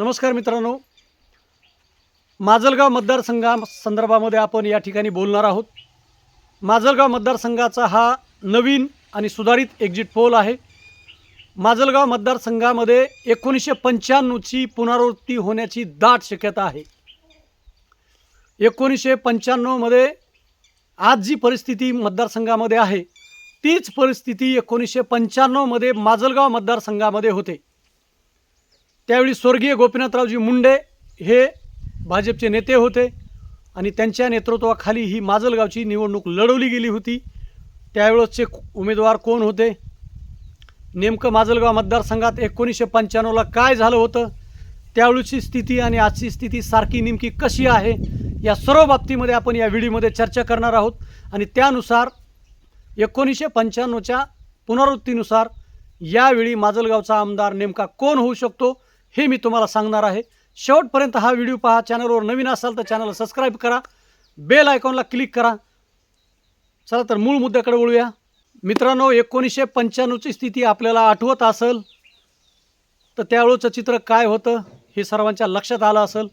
नमस्कार मित्रांनो. माजलगाव मतदारसंघा संदर्भामध्ये आपण या ठिकाणी बोलणार आहोत. माजलगाव मतदारसंघाचा हा नवीन आणि सुधारित एक्झिट पोल आहे. माजलगाव मतदारसंघामध्ये एकोणीसशे पंच्याण्णवची पुनरावृत्ती होण्याची दाट शक्यता आहे. एकोणीसशे पंच्याण्णवमध्ये आज जी परिस्थिती मतदारसंघामध्ये आहे तीच परिस्थिती एकोणीसशे पंच्याण्णवमध्ये माजलगाव मतदारसंघामध्ये होते. त्यावेळी स्वर्गीय गोपीनाथरावजी मुंडे हे भाजपचे नेते होते आणि त्यांच्या नेतृत्वाखाली ही माजलगावची निवडणूक लढवली गेली होती. त्यावेळेसचे उमेदवार कोण होते? नेमकं माजलगाव मतदारसंघात एकोणीसशे पंच्याण्णवला काय झालं होतं? त्यावेळीची स्थिती आणि आजची स्थिती सारखी नेमकी कशी आहे? या सर्व बाबतीमध्ये आपण या व्हिडिओमध्ये चर्चा करणार आहोत. आणि त्यानुसार एकोणीसशे पंच्याण्णवच्या पुनरावृत्तीनुसार यावेळी माजलगावचा आमदार नेमका कोण होऊ शकतो? हे मी तुम्हाला सांगणार आहे. शेवटपर्यंत हा व्हिडिओ पहा. चॅनलवर नवीन असाल तर चॅनलला सबस्क्राईब करा. बेल आयकॉनला क्लिक करा. चला तर मूळ मुद्द्याकडे वळूया. मित्रांनो एकोणीसशे पंच्याण्णवची स्थिती आपल्याला आठवत असेल तर त्यावेळचं चित्र काय होतं हे सर्वांच्या लक्षात आलं असेल.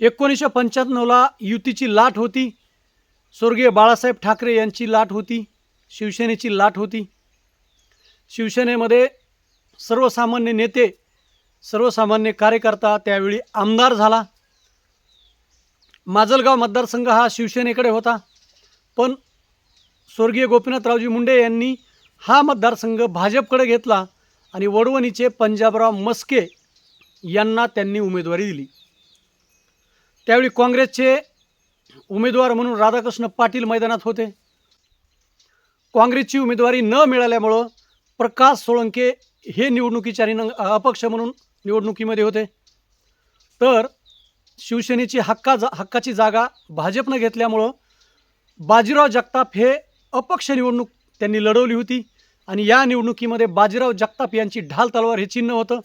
एकोणीसशे पंच्याण्णवला युतीची लाट होती. स्वर्गीय बाळासाहेब ठाकरे यांची लाट होती. शिवसेनेची लाट होती. शिवसेनेमध्ये सर्वसामान्य नेते सर्वसामान्य कार्यकर्ता त्यावेळी आमदार झाला. माजलगाव मतदारसंघ हा शिवसेनेकडे होता. पण स्वर्गीय गोपीनाथरावजी मुंडे यांनी हा मतदारसंघ भाजपकडे घेतला आणि वडवणीचे पंजाबराव मस्के यांना त्यांनी उमेदवारी दिली. त्यावेळी काँग्रेसचे उमेदवार म्हणून राधाकृष्ण पाटील मैदानात होते. काँग्रेसची उमेदवारी न मिळाल्यामुळं प्रकाश सोळंके हे निवडणुकीच्या रिंग अपक्ष म्हणून निवडणुकीमध्ये होते. तर शिवसेनेची हक्का जा हक्काची जागा भाजपनं घेतल्यामुळं बाजीराव जगताप हे अपक्ष निवडणूक त्यांनी लढवली होती आणि या निवडणुकीमध्ये बाजीराव जगताप यांची ढाल तलवार हे चिन्ह होतं.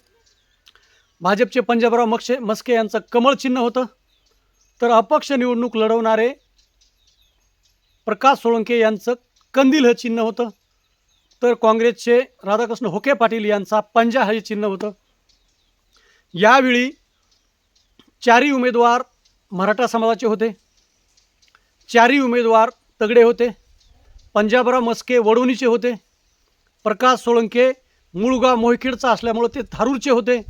भाजपचे पंजाबराव मक्षे मस्के यांचं कमळ चिन्ह होतं. तर अपक्ष निवडणूक लढवणारे प्रकाश सोळंके यांचं कंदील हे चिन्ह होतं. तर काँग्रेसचे राधाकृष्ण होके पाटील यांचा पंजा हे चिन्ह होतं. यावेळी चारही उमेदवार मराठा समाजाचे होते. चारही उमेदवार तगडे होते. पंजाबराव मस्के वडवणीचे होते. प्रकाश सोळंके मुळगाव मोहिखेडचा असल्यामुळं ते धारूरचे होते.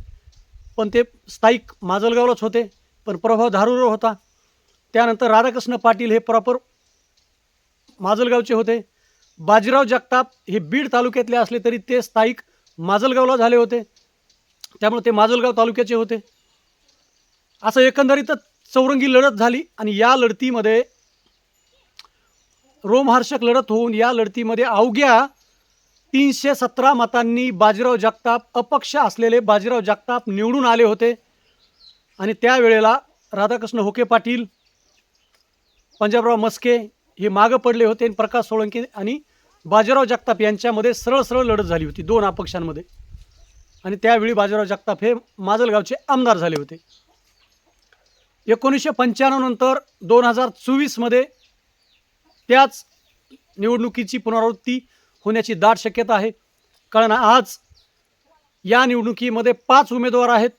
पण ते स्थायिक माजलगावलाच होते. पण प्रभाव धारूरवर होता. त्यानंतर राधाकृष्ण पाटील हे प्रॉपर माजलगावचे होते. बाजीराव जगताप हे बीड तालुक्यातले असले तरी ते स्थायिक माजलगावला झाले होते. त्यामुळे ते माजलगाव तालुक्याचे होते. असं एकंदरीतच चौरंगी लढत झाली आणि या लढतीमध्ये रोमहर्षक लढत होऊन या लढतीमध्ये अवघ्या तीनशे सतरा मतांनी बाजीराव जगताप अपक्ष असलेले बाजीराव जगताप निवडून आले होते. आणि त्यावेळेला राधाकृष्ण होके पाटील पंजाबराव मस्के हे मागं पडले होते आणि प्रकाश सोळंके आणि बाजीराव जगताप यांच्यामध्ये सरळ सरळ लढत झाली होती दोन अपक्षांमध्ये. आणि त्यावेळी बाजीराव जगताप हे माजलगावचे आमदार झाले होते. एकोणीसशे पंच्याण्णव नंतर दोन हजार चोवीसमध्ये त्याच निवडणुकीची पुनरावृत्ती होण्याची दाट शक्यता आहे. कारण आज या निवडणुकीमध्ये पाच उमेदवार आहेत.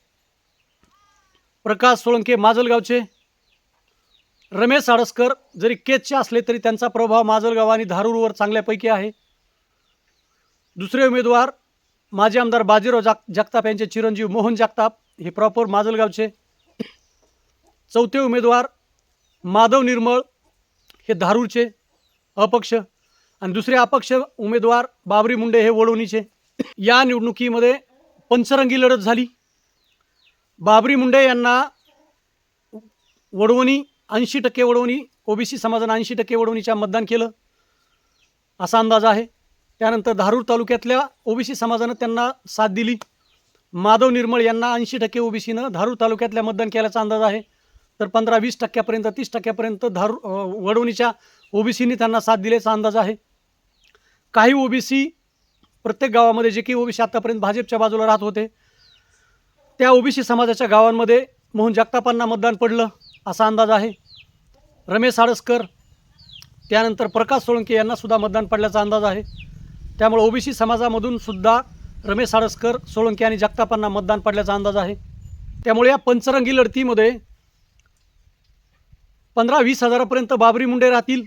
प्रकाश सोळंके माजलगावचे रमेश साडसकर जरी केचचे असले तरी त्यांचा प्रभाव माजलगाव आणि धारूरवर चांगल्यापैकी आहे. दुसरे उमेदवार माजी आमदार बाजीराव जाग जगताप यांचे चिरंजीव मोहन जगताप हे प्रॉपर माजलगावचे. चौथे उमेदवार माधव निर्मळ हे धारूरचे अपक्ष आणि दुसरे अपक्ष उमेदवार बाबरी मुंडे हे वडवणीचे या निवडणुकीमध्ये पंचरंगी लढत झाली. बाबरी मुंडे यांना वडवणी ऐंशी टक्के वडवणी ओबीसी समाजानं ऐंशी टक्के वडवणीच्या मतदान केलं. असा अंदाज आहे. त्यानंतर धारूर तालुक्यातल्या ओबीसी समाजानं त्यांना साथ दिली. माधव निर्मळ यांना ऐंशी टक्के ओबीसीनं धारूर तालुक्यातल्या मतदान केल्याचा अंदाज आहे. तर पंधरा वीस टक्क्यापर्यंत तीस टक्क्यापर्यंत धारू वडवणीच्या ओबीसीनी त्यांना साथ दिल्याचा अंदाज आहे. काही ओबीसी प्रत्येक गावामध्ये जे की ओबीसी आत्तापर्यंत भाजपच्या बाजूला राहत होते त्या ओबीसी समाजाच्या गावांमध्ये मोहन जगतापांना मतदान पडलं असा अंदाज आहे. रमेश साडसकर त्यानंतर प्रकाश सोळंके यांनासुद्धा मतदान पडल्याचा अंदाज आहे. त्यामुळे ओबीसी समाजामधून सुद्धा रमेश साळसकर सोळंकी आणि जगतापांना मतदान पडल्याचा अंदाज आहे. त्यामुळे या पंचरंगी लढतीमध्ये पंधरा वीस हजारापर्यंत बाबरी मुंडे राहतील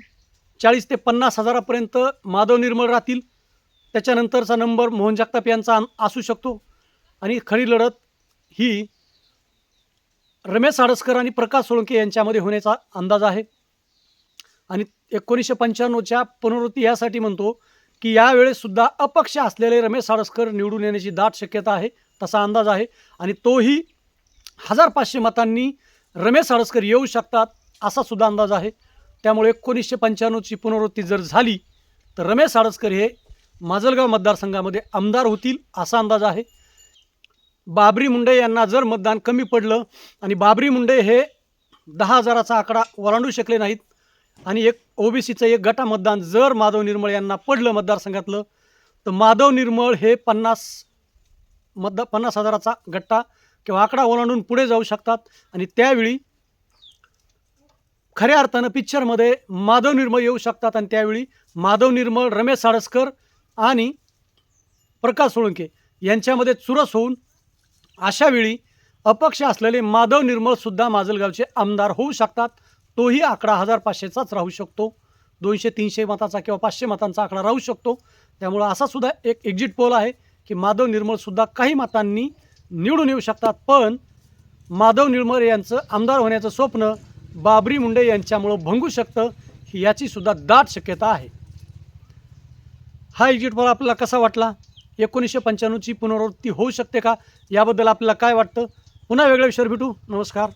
चाळीस ते पन्नास हजारापर्यंत माधव निर्मळ राहतील. त्याच्यानंतरचा नंबर मोहन जगताप यांचा असू शकतो. आणि खरी लढत ही रमेश साडसकर आणि प्रकाश सोळंके यांच्यामध्ये होण्याचा अंदाज आहे. आणि एकोणीसशे पंच्याण्णवच्या पुनरावृत्ती यासाठी म्हणतो की यावेळेससुद्धा अपक्ष असलेले रमेश साडसकर निवडून येण्याची दाट शक्यता आहे तसा अंदाज आहे. आणि तोही हजार पाचशे मतांनी रमेश साडसकर येऊ शकतात असा सुद्धा अंदाज आहे. त्यामुळे एकोणीसशे पंच्याण्णवची पुनरावृत्ती जर झाली तर रमेश साडसकर हे माजलगाव मतदारसंघामध्ये आमदार होतील असा अंदाज आहे. बाबरी मुंडे यांना जर मतदान कमी पडलं आणि बाबरी मुंडे हे दहा हजाराचा आकडा ओलांडू शकले नाहीत आणि एक ओबीसीचं एक गटा मतदान जर माधव निर्मळ यांना पडलं मतदारसंघातलं तर माधव निर्मळ हे पन्नास मतदा पन्नास हजाराचा गट्टा किंवा आकडा ओलांडून पुढे जाऊ शकतात. आणि त्यावेळी खऱ्या अर्थानं पिक्चरमध्ये माधव निर्मळ येऊ शकतात आणि त्यावेळी माधव निर्मळ रमेश साळसकर आणि प्रकाश सोळंके यांच्यामध्ये चुरस होऊन अशावेळी अपक्ष असलेले माधव निर्मळसुद्धा माजलगावचे आमदार होऊ शकतात. तोही आकडा हजार पाचशेचाच राहू शकतो. दोनशे तीनशे मताचा किंवा पाचशे मतांचा आकडा राहू शकतो. त्यामुळं असा सुद्धा एक एक्झिट पोल आहे की माधव निर्मळसुद्धा काही मतांनी निवडून येऊ शकतात पण माधव निर्मळ यांचं आमदार होण्याचं स्वप्न बाबरी मुंडे यांच्यामुळं भंगू शकतं ही याचीसुद्धा दाट शक्यता आहे. हा एक्झिट पोल आपल्याला कसा वाटला? एकोणीसशे पंच्याण्णवची पुनरावृत्ती होऊ शकते का? याबद्दल आपल्याला काय वाटतं? पुन्हा वेगळ्या विषयावर भेटू. नमस्कार.